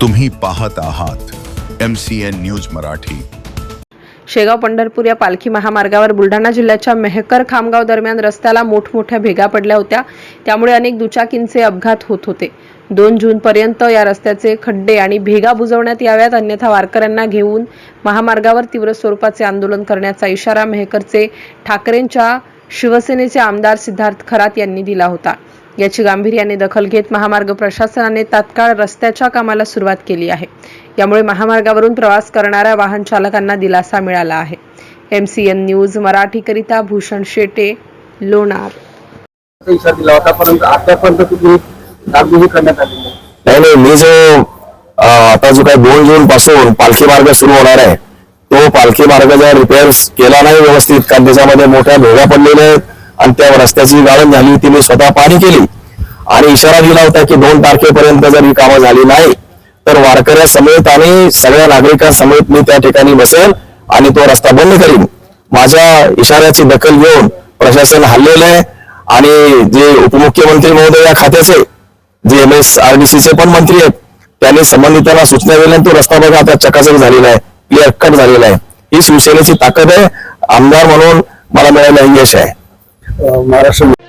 तुम्ही पाहत आहात M C N news Marathi. Shegaon Pandharpur या पालखी महामार्गावर बुलढाणा जिल्ह्याच्या मेहकर खामगाव दरम्यान रस्त्याला मोठमोठ्या भेगा पडल्या होत्या. त्यामुळे अनेक दुचाकींचे अपघात होत होते. दोन जून पर्यंत या रस्त्याचे खड्डे आणि भेगा बुजवण्यात याव्यात अन्यथा वारकऱ्यांना घेऊन महामार्गावर तीव्र स्वरूपाचे आंदोलन करण्याचा इशारा मेहकरचे ठाकरेंच्या शिवसेनेचे आमदार सिद्धार्थ खरात यांनी दिला होता. याची गांभीर्याने दखल घेत महामार्ग प्रशासनाने तात्काळ रस्त्याच्या कामाला सुरुवात केली आहे. यामुळे महामार्गावरून प्रवास करणाऱ्या वाहन चालकांना दिलासा मिळाला आहे. एम सी एन न्यूज मराठीकरिता भूषण शेटे लोणार. दिला होता परंतु आतापर्यंत तुम्ही करण्यात नाही नाही मी जो अं, आता जो काही दोन जून पासून पालखी मार्ग सुरू होणार आहे तो पालखी मार्ग जर रिपेअर केला नाही व्यवस्थित कारण त्याच्यामध्ये मोठ्या भेगा पडलेल्या आहेत. आणि त्या रस्त्याची गाळण झाली होती मी स्वतः पाणी केली. आणि इशारा दिला होता की दोन तारखेपर्यंत जर ही कामं झाली नाही तर वारकऱ्या समेत आणि सगळ्या नागरिकांसमेत मी त्या ठिकाणी बसेल आणि तो रस्ता बंद करीन. माझ्या इशाऱ्याची दखल घेऊन प्रशासन हल्लेलं आहे आणि जे उपमुख्यमंत्री महोदय या खात्याचे जे एम एस आरडीसीचे पण मंत्री आहेत त्यांनी संबंधितांना सूचना दिल्या तो रस्ता बघा आता चकाचक झालेला आहे क्लिअर कट झालेला आहे. ही शिवसेनेची ताकद आहे. आमदार म्हणून मला मिळालेलं यश आहे. Maharashtra.